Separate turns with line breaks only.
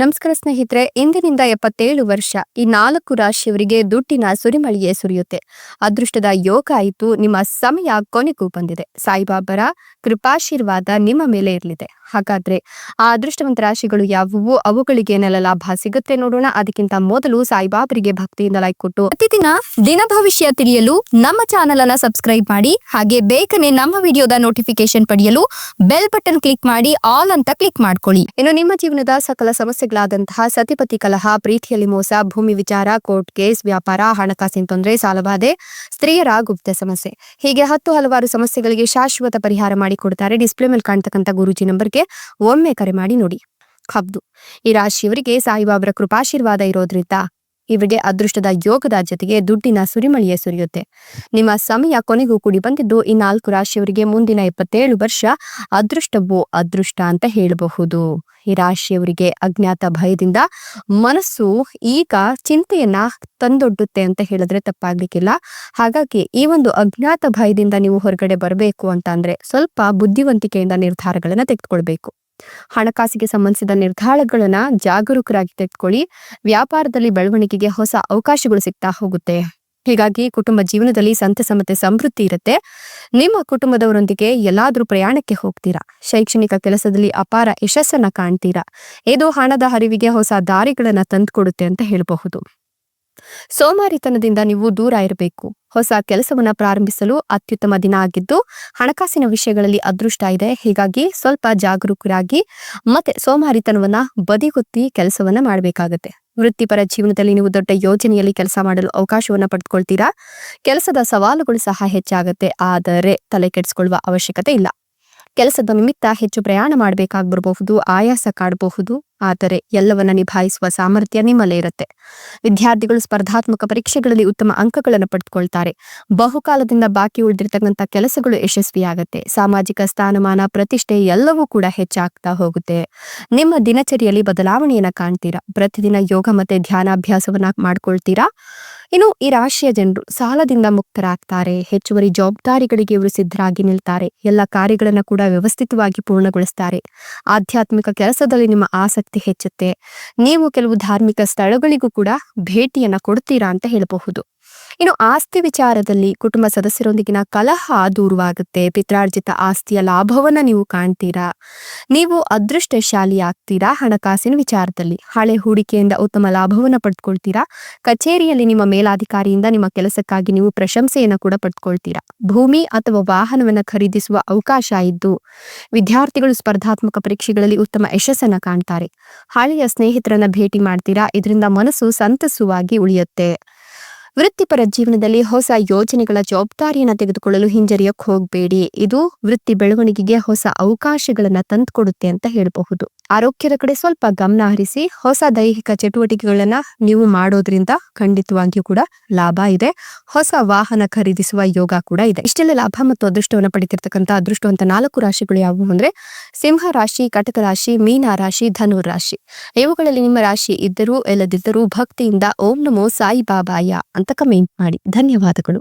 ನಮಸ್ಕಾರ ಸ್ನೇಹಿತರೆ, ಇಂದಿನಿಂದ ಎಪ್ಪತ್ತೇಳು ವರ್ಷ. ಈ ನಾಲ್ಕು ರಾಶಿಯವರಿಗೆ ದುಡ್ಡಿನ ಸುರಿಮಳಿಯೇ ಸುರಿಯುತ್ತೆ. ಅದೃಷ್ಟದ ಯೋಗ ಆಯಿತು, ನಿಮ್ಮ ಸಮಯ ಕೊನೆಗೂ ಬಂದಿದೆ. ಸಾಯಿಬಾಬರ ಕೃಪಾಶೀರ್ವಾದ ನಿಮ್ಮ ಮೇಲೆ ಇರಲಿದೆ. ಹಾಗಾದ್ರೆ ಆ ಅದೃಷ್ಟವಂತ ರಾಶಿಗಳು ಯಾವುವು? ಅವುಗಳಿಗೆ ಏನೆಲ್ಲ ಲಾಭ ಸಿಗುತ್ತೆ ನೋಡೋಣ. ಅದಕ್ಕಿಂತ ಮೊದಲು ಸಾಯಿಬಾಬರಿಗೆ ಭಕ್ತಿಯಿಂದ ಲೈಕ್ ಕೊಟ್ಟು ಪ್ರತಿದಿನ ದಿನ ಭವಿಷ್ಯ ತಿಳಿಯಲು ನಮ್ಮ ಚಾನೆಲ್ ಅನ್ನ ಸಬ್ಸ್ಕ್ರೈಬ್ ಮಾಡಿ, ಹಾಗೆ ಬೇಗನೆ ನಮ್ಮ ವಿಡಿಯೋದ ನೋಟಿಫಿಕೇಶನ್ ಪಡೆಯಲು ಬೆಲ್ ಬಟನ್ ಕ್ಲಿಕ್ ಮಾಡಿ ಆಲ್ ಅಂತ ಕ್ಲಿಕ್ ಮಾಡ್ಕೊಳ್ಳಿ. ಇನ್ನು ನಿಮ್ಮ ಜೀವನದ ಸಕಲ ಸಮಸ್ಯೆಗಳಾದಂತಹ ಸತಿಪತಿ ಕಲಹ, ಪ್ರೀತಿಯಲ್ಲಿ ಮೋಸ, ಭೂಮಿ ವಿಚಾರ, ಕೋರ್ಟ್ ಕೇಸ್, ವ್ಯಾಪಾರ, ಹಣಕಾಸಿನ ತೊಂದರೆ ಸಾಲಬಾಧೆ ಸ್ತ್ರೀಯರ ಗುಪ್ತ ಸಮಸ್ಯೆ. ಹೀಗೆ ಹತ್ತು ಹಲವಾರು ಸಮಸ್ಯೆಗಳಿಗೆ ಶಾಶ್ವತ ಪರಿಹಾರ ಮಾಡಿಕೊಡ್ತಾರೆ ಡಿಸ್ಪ್ಲೇ ಮೇಲೆ ಕಾಣ್ತಕ್ಕಂಥ ಗುರುಜಿ ನಂಬರ್ಗೆ ಒಮ್ಮೆ ಕರೆ ಮಾಡಿ ನೋಡಿ. ಹಬ್ದು ಈ ರಾಶಿಯವರಿಗೆ ಸಾಯಿಬಾಬರ ಕೃಪಾಶೀರ್ವಾದ ಇರೋದ್ರಿಂದ ಇವರಿಗೆ ಅದೃಷ್ಟದ ಯೋಗದ ಜೊತೆಗೆ ದುಡ್ಡಿನ ಸುರಿಮಳಿಯೇ ಸುರಿಯುತ್ತೆ. ನಿಮ್ಮ ಸಮಯ ಕೊನೆಗೂ ಕೂಡಿ ಬಂದಿದ್ದು ಈ ನಾಲ್ಕು ರಾಶಿಯವರಿಗೆ ಮುಂದಿನ ಇಪ್ಪತ್ತೇಳು ವರ್ಷ ಅದೃಷ್ಟವೋ ಅದೃಷ್ಟ ಅಂತ ಹೇಳಬಹುದು. ಈ ರಾಶಿಯವರಿಗೆ ಅಜ್ಞಾತ ಭಯದಿಂದ ಮನಸ್ಸು ಈಗ ಚಿಂತೆಯನ್ನ ತಂದೊಡ್ಡುತ್ತೆ ಅಂತ ಹೇಳಿದ್ರೆ ತಪ್ಪಾಗ್ಲಿಕ್ಕಿಲ್ಲ. ಹಾಗಾಗಿ ಈ ಒಂದು ಅಜ್ಞಾತ ಭಯದಿಂದ ನೀವು ಹೊರಗಡೆ ಬರಬೇಕು ಅಂತ ಅಂದ್ರೆ ಸ್ವಲ್ಪ ಬುದ್ಧಿವಂತಿಕೆಯಿಂದ ನಿರ್ಧಾರಗಳನ್ನ ತೆಗೆದುಕೊಳ್ಬೇಕು. ಹಣಕಾಸಿಗೆ ಸಂಬಂಧಿಸಿದ ನಿರ್ಧಾರಗಳನ್ನ ಜಾಗರೂಕರಾಗಿ ತೆಗೆದುಕೊಳ್ಳಿ. ವ್ಯಾಪಾರದಲ್ಲಿ ಬೆಳವಣಿಗೆಗೆ ಹೊಸ ಅವಕಾಶಗಳು ಸಿಗ್ತಾ ಹೋಗುತ್ತೆ. ಹೀಗಾಗಿ ಕುಟುಂಬ ಜೀವನದಲ್ಲಿ ಸಂತಸ ಮತ್ತೆ ಸಮೃದ್ಧಿ ಇರುತ್ತೆ. ನಿಮ್ಮ ಕುಟುಂಬದವರೊಂದಿಗೆ ಎಲ್ಲಾದ್ರೂ ಪ್ರಯಾಣಕ್ಕೆ ಹೋಗ್ತೀರಾ? ಶೈಕ್ಷಣಿಕ ಕೆಲಸದಲ್ಲಿ ಅಪಾರ ಯಶಸ್ಸನ್ನ ಕಾಣ್ತೀರಾ? ಏದೋ ಹಣದ ಹರಿವಿಗೆ ಹೊಸ ದಾರಿಗಳನ್ನ ತಂದುಕೊಡುತ್ತೆ ಅಂತ ಹೇಳಬಹುದು. ಸೋಮಾರಿತನದಿಂದ ನೀವು ದೂರ ಇರಬೇಕು. ಹೊಸ ಕೆಲಸವನ್ನ ಪ್ರಾರಂಭಿಸಲು ಅತ್ಯುತ್ತಮ ದಿನ ಆಗಿದ್ದು, ಹಣಕಾಸಿನ ವಿಷಯಗಳಲ್ಲಿ ಅದೃಷ್ಟ ಇದೆ. ಹೀಗಾಗಿ ಸ್ವಲ್ಪ ಜಾಗರೂಕರಾಗಿ ಮತ್ತೆ ಸೋಮಾರಿತನವನ್ನ ಬದಿಗೊತ್ತಿ ಕೆಲಸವನ್ನ ಮಾಡಬೇಕಾಗತ್ತೆ. ವೃತ್ತಿಪರ ಜೀವನದಲ್ಲಿ ನೀವು ದೊಡ್ಡ ಯೋಜನೆಯಲ್ಲಿ ಕೆಲಸ ಮಾಡಲು ಅವಕಾಶವನ್ನ ಪಡೆದುಕೊಳ್ತೀರಾ ಕೆಲಸದ ಸವಾಲುಗಳು ಸಹ ಹೆಚ್ಚಾಗುತ್ತೆ. ಆದರೆ ತಲೆ ಕೆಡಿಸ್ಕೊಳ್ಳುವ ಅವಶ್ಯಕತೆ ಇಲ್ಲ. ಕೆಲಸದ ನಿಮಿತ್ತ ಹೆಚ್ಚು ಪ್ರಯಾಣ ಮಾಡಬೇಕಾಗಿರಬಹುದು ಆಯಾಸ ಕಾಡಬಹುದು. ಆದರೆ ಎಲ್ಲವನ್ನ ನಿಭಾಯಿಸುವ ಸಾಮರ್ಥ್ಯ ನಿಮ್ಮಲ್ಲೇ ಇರುತ್ತೆ. ವಿದ್ಯಾರ್ಥಿಗಳು ಸ್ಪರ್ಧಾತ್ಮಕ ಪರೀಕ್ಷೆಗಳಲ್ಲಿ ಉತ್ತಮ ಅಂಕಗಳನ್ನು ಪಡೆದುಕೊಳ್ತಾರೆ ಬಹುಕಾಲದಿಂದ ಬಾಕಿ ಉಳಿದಿರ್ತಕ್ಕಂಥ ಕೆಲಸಗಳು ಯಶಸ್ವಿಯಾಗುತ್ತೆ. ಸಾಮಾಜಿಕ ಸ್ಥಾನಮಾನ, ಪ್ರತಿಷ್ಠೆ ಎಲ್ಲವೂ ಕೂಡ ಹೆಚ್ಚಾಗ್ತಾ ಹೋಗುತ್ತೆ. ನಿಮ್ಮ ದಿನಚರಿಯಲ್ಲಿ ಬದಲಾವಣೆಯನ್ನ ಕಾಣ್ತೀರಾ? ಪ್ರತಿದಿನ ಯೋಗ ಮತ್ತೆ ಧ್ಯಾನಾಭ್ಯಾಸವನ್ನ ಮಾಡ್ಕೊಳ್ತೀರಾ? ಇನ್ನು ಈ ರಾಶಿಯ ಜನರು ಸಾಲದಿಂದ ಮುಕ್ತರಾಗ್ತಾರೆ, ಹೆಚ್ಚುವರಿ ಜವಾಬ್ದಾರಿಗಳಿಗೆ ಇವರು ಸಿದ್ಧರಾಗಿ ನಿಲ್ತಾರೆ, ಎಲ್ಲ ಕಾರ್ಯಗಳನ್ನು ಕೂಡ ವ್ಯವಸ್ಥಿತವಾಗಿ ಪೂರ್ಣಗೊಳಿಸ್ತಾರೆ. ಆಧ್ಯಾತ್ಮಿಕ ಕೆಲಸದಲ್ಲಿ ನಿಮ್ಮ ಆಸಕ್ತಿ ಹೆಚ್ಚುತ್ತೆ. ನೀವು ಕೆಲವು ಧಾರ್ಮಿಕ ಸ್ಥಳಗಳಿಗೂ ಕೂಡ ಭೇಟಿಯನ್ನ ಕೊಡ್ತೀರಾ ಅಂತ ಹೇಳಬಹುದು. ಇನ್ನು ಆಸ್ತಿ ವಿಚಾರದಲ್ಲಿ ಕುಟುಂಬ ಸದಸ್ಯರೊಂದಿಗಿನ ಕಲಹ ದೂರವಾಗುತ್ತೆ. ಪಿತ್ರಾರ್ಜಿತ ಆಸ್ತಿಯ ಲಾಭವನ್ನ ನೀವು ಕಾಣ್ತೀರಾ? ನೀವು ಅದೃಷ್ಟಶಾಲಿ ಆಗ್ತೀರಾ ಹಣಕಾಸಿನ ವಿಚಾರದಲ್ಲಿ ಹಳೆ ಹೂಡಿಕೆಯಿಂದ ಉತ್ತಮ ಲಾಭವನ್ನ ಪಡೆದುಕೊಳ್ತೀರಾ ಕಚೇರಿಯಲ್ಲಿ ನಿಮ್ಮ ಮೇಲಾಧಿಕಾರಿಯಿಂದ ನಿಮ್ಮ ಕೆಲಸಕ್ಕಾಗಿ ನೀವು ಪ್ರಶಂಸೆಯನ್ನ ಕೂಡ ಪಡೆದುಕೊಳ್ತೀರಾ ಭೂಮಿ ಅಥವಾ ವಾಹನವನ್ನ ಖರೀದಿಸುವ ಅವಕಾಶ ಇದ್ದು, ವಿದ್ಯಾರ್ಥಿಗಳು ಸ್ಪರ್ಧಾತ್ಮಕ ಪರೀಕ್ಷೆಗಳಲ್ಲಿ ಉತ್ತಮ ಯಶಸ್ಸನ್ನ ಕಾಣ್ತಾರೆ. ಹಳೆಯ ಸ್ನೇಹಿತರನ್ನ ಭೇಟಿ ಮಾಡ್ತೀರಾ? ಇದರಿಂದ ಮನಸ್ಸು ಸಂತಸವಾಗಿ ಉಳಿಯುತ್ತೆ. ವೃತ್ತಿಪರ ಜೀವನದಲ್ಲಿ ಹೊಸ ಯೋಜನೆಗಳ ಜವಾಬ್ದಾರಿಯನ್ನು ತೆಗೆದುಕೊಳ್ಳಲು ಹಿಂಜರಿಯಕ್ಕೆ ಹೋಗಬೇಡಿ. ಇದು ವೃತ್ತಿ ಬೆಳವಣಿಗೆಗೆ ಹೊಸ ಅವಕಾಶಗಳನ್ನು ತಂದುಕೊಡುತ್ತೆ ಅಂತ ಹೇಳಬಹುದು. ಆರೋಗ್ಯದ ಕಡೆ ಸ್ವಲ್ಪ ಗಮನ ಹರಿಸಿ ಹೊಸ ದೈಹಿಕ ಚಟುವಟಿಕೆಗಳನ್ನ ನೀವು ಮಾಡೋದ್ರಿಂದ ಖಂಡಿತವಾಗಿಯೂ ಕೂಡ ಲಾಭ ಇದೆ. ಹೊಸ ವಾಹನ ಖರೀದಿಸುವ ಯೋಗ ಕೂಡ ಇದೆ. ಇಷ್ಟೆಲ್ಲ ಲಾಭ ಮತ್ತು ಅದೃಷ್ಟವನ್ನು ಪಡಿತಿರ್ತಕ್ಕಂಥ ಅದೃಷ್ಟವಂತ ನಾಲ್ಕು ರಾಶಿಗಳು ಯಾವುವು ಅಂದ್ರೆ ಸಿಂಹ ರಾಶಿ, ಕಟಕ ರಾಶಿ, ಮೀನ ರಾಶಿ, ಧನು ರಾಶಿ. ಇವುಗಳಲ್ಲಿ ನಿಮ್ಮ ರಾಶಿ ಇದ್ದರೂ, ಇಲ್ಲದಿದ್ದರೂ ಭಕ್ತಿಯಿಂದ ಓಂ ನಮೋ ಸಾಯಿ ಬಾಬಾಯ ಅಂತ ಕಮೆಂಟ್ ಮಾಡಿ. ಧನ್ಯವಾದಗಳು.